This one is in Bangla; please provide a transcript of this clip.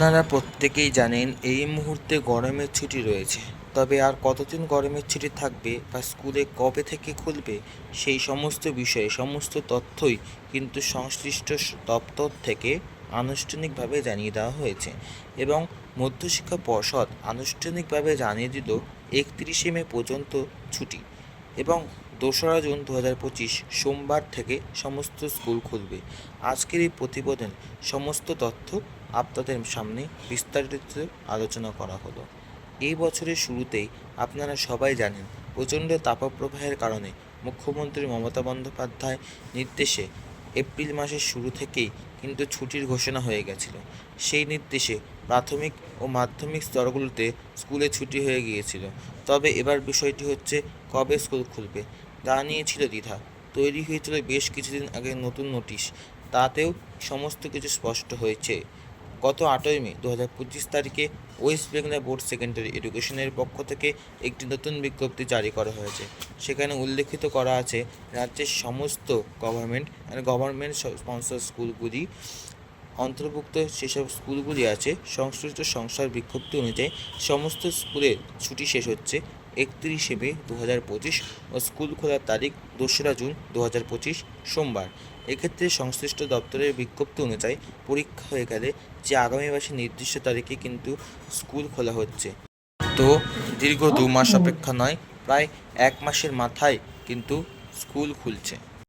আপনারা প্রত্যেকেই জানেন এই মুহূর্তে গরমের ছুটি রয়েছে। তবে আর কতদিন গরমের ছুটি থাকবে বা স্কুলে কবে থেকে খুলবে, সেই সমস্ত বিষয়ে, সমস্ত তথ্যই কিন্তু সংশ্লিষ্ট দপ্তর থেকে আনুষ্ঠানিকভাবে জানিয়ে দেওয়া হয়েছে এবং মধ্যশিক্ষা পর্ষদ আনুষ্ঠানিকভাবে জানিয়ে দিল একত্রিশে মে পর্যন্ত ছুটি এবং দোসরা জুন দু হাজার পঁচিশ সোমবার থেকে সমস্ত স্কুল খুলবে। আজকের এই প্রতিবেদন, সমস্ত তথ্য আপনাদের সামনে বিস্তারিত আলোচনা করা হলো। এই বছরের শুরুতেই আপনারা সবাই জানেন, প্রচণ্ড তাপপ্রবাহের কারণে মুখ্যমন্ত্রী মমতা বন্দ্যোপাধ্যায় নির্দেশে এপ্রিল মাসের শুরু থেকেই কিন্তু ছুটির ঘোষণা হয়ে গেছিল। সেই নির্দেশে প্রাথমিক ও মাধ্যমিক স্তরগুলোতে স্কুলে ছুটি হয়ে গিয়েছিল। তবে এবার বিষয়টি হচ্ছে, কবে স্কুল খুলবে? তা নিয়ে ছিল দ্বিধা। তৈরি হয়েছিল বেশ কিছুদিন আগে নতুন নোটিশ। তাতেও সমস্ত কিছু স্পষ্ট হয়েছে। গত আটই মে দু হাজার পঁচিশ তারিখে ওয়েস্ট বেঙ্গল বোর্ড সেকেন্ডারি এডুকেশনের পক্ষ থেকে একটি নতুন বিজ্ঞপ্তি জারি করা হয়েছে। সেখানে উল্লেখিত করা আছে, রাজ্যের সমস্ত গভর্নমেন্ট আর গভর্নমেন্ট স্পন্সর স্কুলগুলি অন্তর্ভুক্ত সেসব স্কুলগুলি আছে, সংশ্লিষ্ট সংস্থার বিজ্ঞপ্তি অনুযায়ী সমস্ত স্কুলের ছুটি শেষ হচ্ছে একত্রিশে মে দু হাজার পঁচিশ ও স্কুল খোলার তারিখ দোসরা জুন দু হাজার পঁচিশ সোমবার। এক্ষেত্রে সংশ্লিষ্ট দপ্তরের বিজ্ঞপ্তি অনুযায়ী পরীক্ষা হয়ে গেলে যে আগামী মাসে নির্দিষ্ট তারিখে কিন্তু স্কুল খোলা হচ্ছে। তো দীর্ঘ দু মাস অপেক্ষা নয়, প্রায় এক মাসের মাথায় কিন্তু স্কুল খুলছে।